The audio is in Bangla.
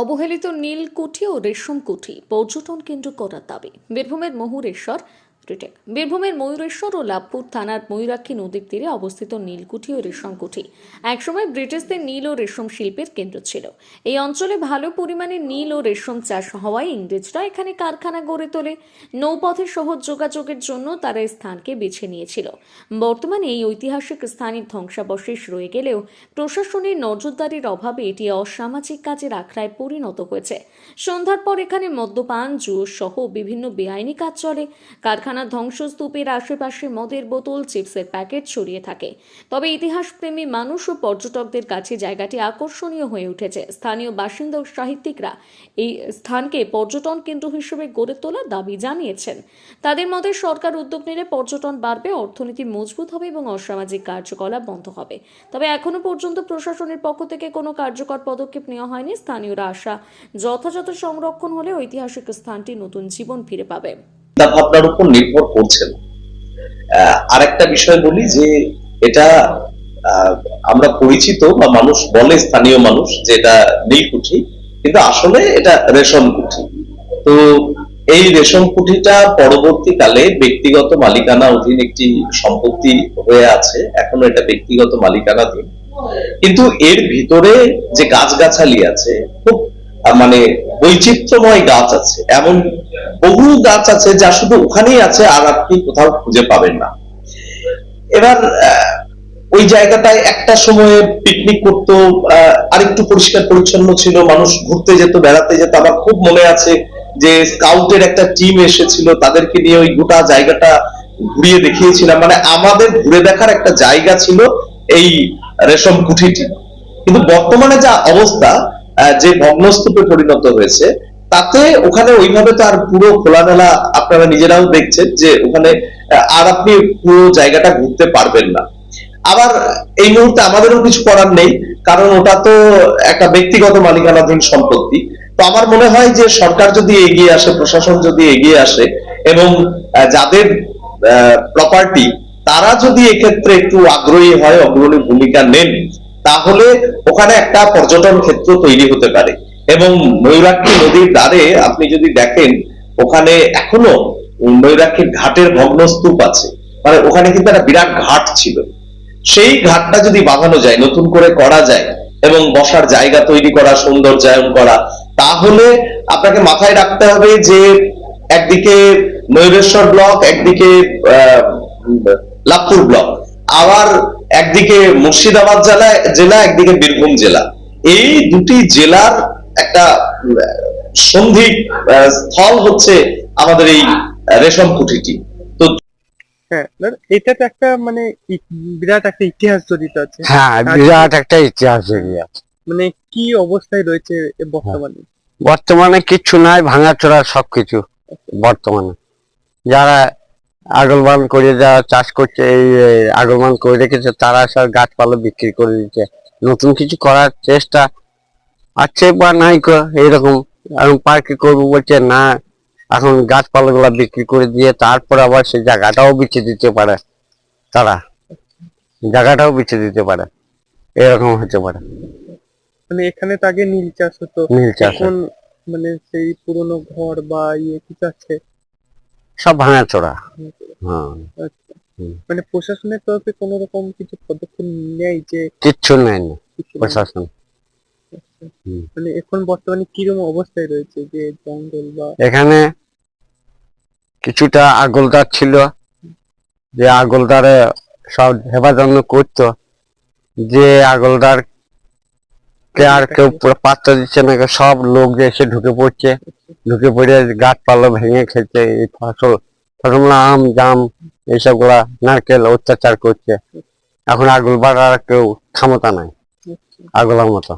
অবহেলিত নীলকুঠি ও রেশমকুঠি পর্যটন কেন্দ্র করার দাবি। বীরভূমের মহুরেশ্বর রিটেক বীরভূমের ময়ূরেশ্বর ও লাভপুর থানার ময়ূরাক্ষী নদীর তীরে অবস্থিত নীলকুঠি ও রেশমকুঠি। একসময় ব্রিটিশদের নীল ও রেশম শিল্পের কেন্দ্র ছিল। এই অঞ্চলে ভালো পরিমাণে নীল ও রেশম চাষ হওয়ায় ইংরেজরা এখানে কারখানা গড়ে তোলে। নৌপথে সহজ যোগাযোগের জন্য তারা স্থানকে বেছে নিয়েছিল। বর্তমানে এই ঐতিহাসিক স্থানের ধ্বংসাবশেষ রয়ে গেলেও প্রশাসনের নজরদারির অভাবে এটি অসামাজিক কাজের আখড়ায় পরিণত হয়েছে। সন্ধ্যার পর এখানে মদ্যপান, জুয়ো সহ বিভিন্ন বেআইনি কাজ চলে। কারখানার ধ্বংসস্তূপের আশেপাশে মদের বোতল, চিপসের প্যাকেট ছড়িয়ে থাকে। তবে ইতিহাসপ্রেমী মানুষ ও পর্যটকদের কাছে জায়গাটি আকর্ষণীয় হয়ে উঠেছে। স্থানীয় বাসিন্দা ও সাহিত্যিকরা এই স্থানকে পর্যটন কেন্দ্র হিসেবে গড়ে তোলার দাবি জানিয়েছেন। তাদের মতে, সরকার উদ্যোগ নিলে পর্যটন বাড়বে, অর্থনীতি মজবুত হবে এবং অসামাজিক কার্যকলাপ বন্ধ হবে। তবে এখনও পর্যন্ত প্রশাসনের পক্ষ থেকে কোনো কার্যকর পদক্ষেপ নেওয়া হয়নি। স্থানীয়রা আশা, যথাযথ সংরক্ষণ হলে ঐতিহাসিক স্থানটি নতুন জীবন ফিরে পাবে। চিন্তা ভাবনার উপর নির্ভর করছে না। আরেকটা বিষয় বলি যে এটা আমরা পরিচিত বা মানুষ বলে স্থানীয় মানুষ যে এটা নীলকুঠি কিন্তু আসলে এটা রেশম কুঠি। তো এই রেশম কুঠিটা পরবর্তীকালে ব্যক্তিগত মালিকানা অধীন একটি সম্পত্তি হয়ে আছে, এখনও এটা ব্যক্তিগত মালিকানাধীন। কিন্তু এর ভিতরে যে গাছগাছালি আছে, খুব মানে বৈচিত্র্যময় গাছ আছে, এমন বহু গাছ আছে যা শুধু ওখানেই আছে আর আপনি কোথাও খুঁজে পাবেন না। এবার ওই জায়গাটায় একটা সময়ে পিকনিক করতো আরেকটু পরিষ্কার পরিচ্ছন্ন ছিল, মানুষ ঘুরতে যেত, বেড়াতে যেত। আমার খুব মনে আছে যে স্কাউটের একটা টিম এসেছিল, তাদেরকে নিয়ে ওই গোটা জায়গাটা ঘুরিয়ে দেখিয়েছিলাম। মানে আমাদের ঘুরে দেখার একটা জায়গা ছিল এই রেশম কুঠিটি। কিন্তু বর্তমানে যা অবস্থা যে ভগ্নস্তূপে পরিণত হয়েছে তাতে ওখানে ওইভাবে তো আর পুরো খোলামেলা আপনারা নিজেরাও দেখছেন যে ওখানে আর আপনি পুরো জায়গাটা ঘুরতে পারবেন না। আবার এই মুহূর্তে আমাদেরও কিছু করার নেই, কারণ ওটা তো একটা ব্যক্তিগত মালিকানাধীন সম্পত্তি। তো আমার মনে হয় যে সরকার যদি এগিয়ে আসে, প্রশাসন যদি এগিয়ে আসে, এবং যাদের প্রপার্টি তারা যদি এক্ষেত্রে একটু আগ্রহী হয়, অগ্রণী ভূমিকা নেন, তাহলে ওখানে একটা পর্যটন ক্ষেত্র তৈরি হতে পারে। এবং নৈরাক্ষী নদীর দ্বারে আপনি যদি দেখেন, ওখানে এখনও নৈরাক্ষীর ঘাটের ভগ্নস্তূপ আছে। মানে ওখানে কিন্তু একটা বিরাট ঘাট ছিল। সেই ঘাটটা যদি বাঁধানো যায়, নতুন করে করা যায় এবং বসার জায়গা তৈরি করা, সৌন্দর্যায়ন করা, তাহলে আপনাকে মাথায় রাখতে হবে যে একদিকে ময়ূরেশ্বর ব্লক, একদিকে লাভপুর ব্লক, আবার একদিকে মুর্শিদাবাদ জেলা জেলা, একদিকে বীরভূম জেলা। এই দুটি জেলার একটা সন্ধি স্থল হচ্ছে আমাদের এই রেশম কুঠিটি। তো হ্যাঁ এটা তো একটা মানে বিরাট একটা ইতিহাস জড়িত আছে। হ্যাঁ বিরাট একটা ইতিহাস জড়িয়ে আছে। মানে কি অবস্থায় রয়েছে বর্তমানে? বর্তমানে কিচ্ছু নাই ভাঙাচোরা সবকিছু বর্তমানে। যারা আগলবান করে যারা চাষ করছে এই আগলবান করে রেখেছে তারা সব গাছপালা বিক্রি করে দিচ্ছে। নতুন কিছু করার চেষ্টা আছে বা নাই কো এইরকম। এখন পার্কে করব বলছে না এখন গাছপালা গুলা বিক্রি করে দিয়ে তারপর আবার সেই জায়গাটাও বিচে দিতে পারে। তারা জায়গাটাও বিচে দিতে পারে। এরকম হতে পারে। মানে এখানে তো আগে নীল চাষ হতো। নীল চাষ এখন মানে সেই পুরনো ঘর বা ইয়ে কি আছে সব ভাঙাচোরা। হ্যাঁ। আচ্ছা। মানে প্রশাসনের তরফে কোনো রকম কিছু পদক্ষেপ নেই যে কিচ্ছু নেয়নি? প্রশাসন। হুম। মানে এখন বর্তমানে কীরকম অবস্থায় রয়েছে যে জঙ্গল বা এখানে কিছুটা আগলদার ছিল। যে আগলদারে সব হেফাজত করতো। যে আগলদার কে আর কেউ পাত্তা দিচ্ছে না সব লোক যে এসে ঢুকে পড়ছে। ঢুকে পড়ে গাছপালা ভেঙে খেতে এই ফসল ফসল আম জাম এইসবগুলা নারকেল অত্যাচার করছে। এখন আগলবার বাড়ার কেউ ক্ষমতা নাই। আগলার মতো।